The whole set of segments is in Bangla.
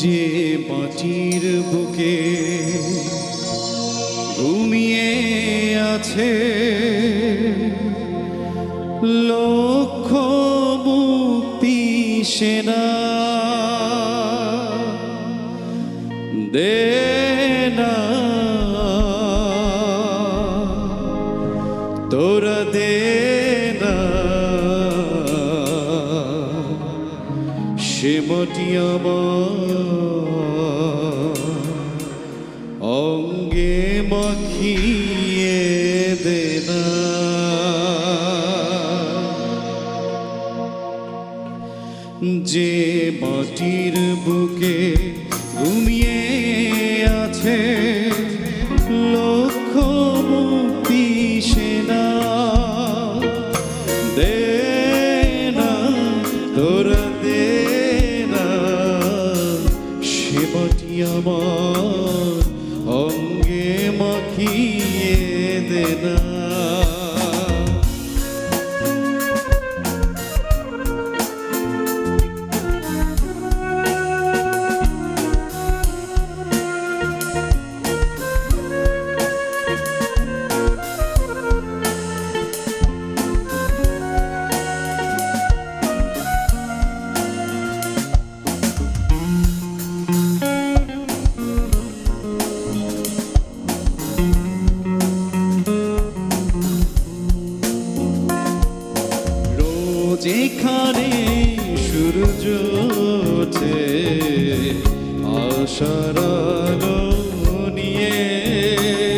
যে মাটির বুকে ঘুমিয়ে আছে লক্ষ মুক্তি সেনা। দে আমার অঙ্গে মাখিয়ে দে না। যে মাটির বুকে ঘুমিয়ে আছে লক্ষ আমার সূর্য ওঠে আশার নিয়ে।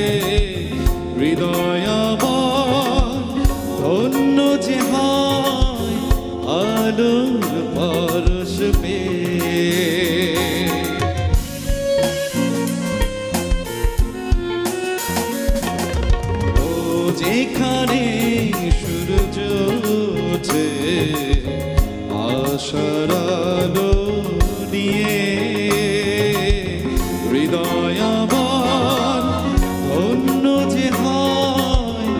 আশার আলো নিয়ে হৃদয় আমার ধন্য যে হয়,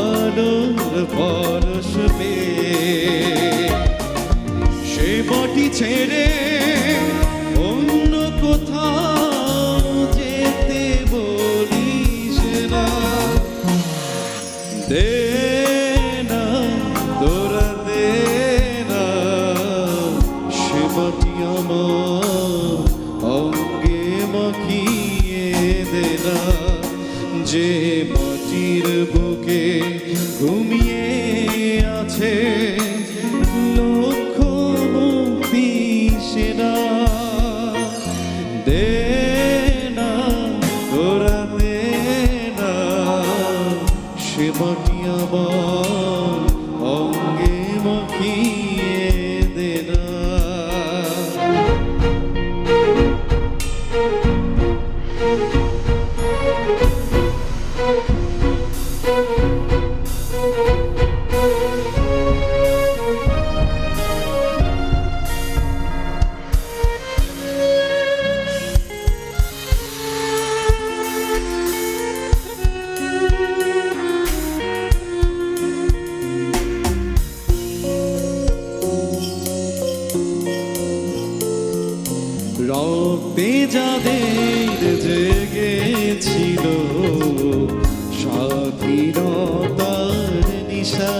আলোর পরশ সে বটি ছেড়ে অন্য কোথাও যেতে বলিস না। দে বটি আমার, অঙ্গে মাখিয়ে দে যে মাটির বুকে ঘুমিয়ে আছে, লক্ষ মুক্তি সেনা। দে না, তোরা দে না। সে মাটি আমার, অঙ্গে মাখিয়ে যাদের জেগেছিল স্বাধীনতার নিশা।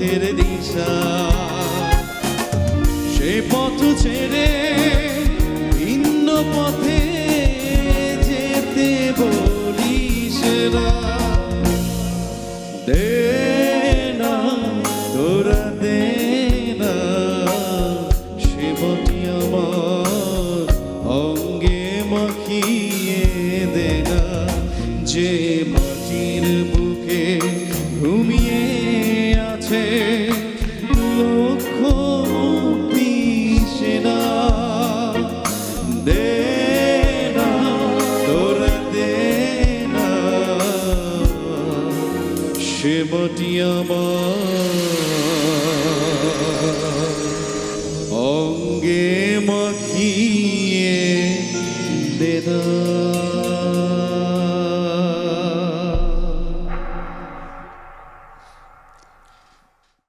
পথের দিশা। সে পথ ছেড়ে ভিন্ন পথে যেতে বলিস দে না, তোরা দে না শিবটি আমার। প্রেমটি আমার। অঙ্গে মাখিয়ে দেনা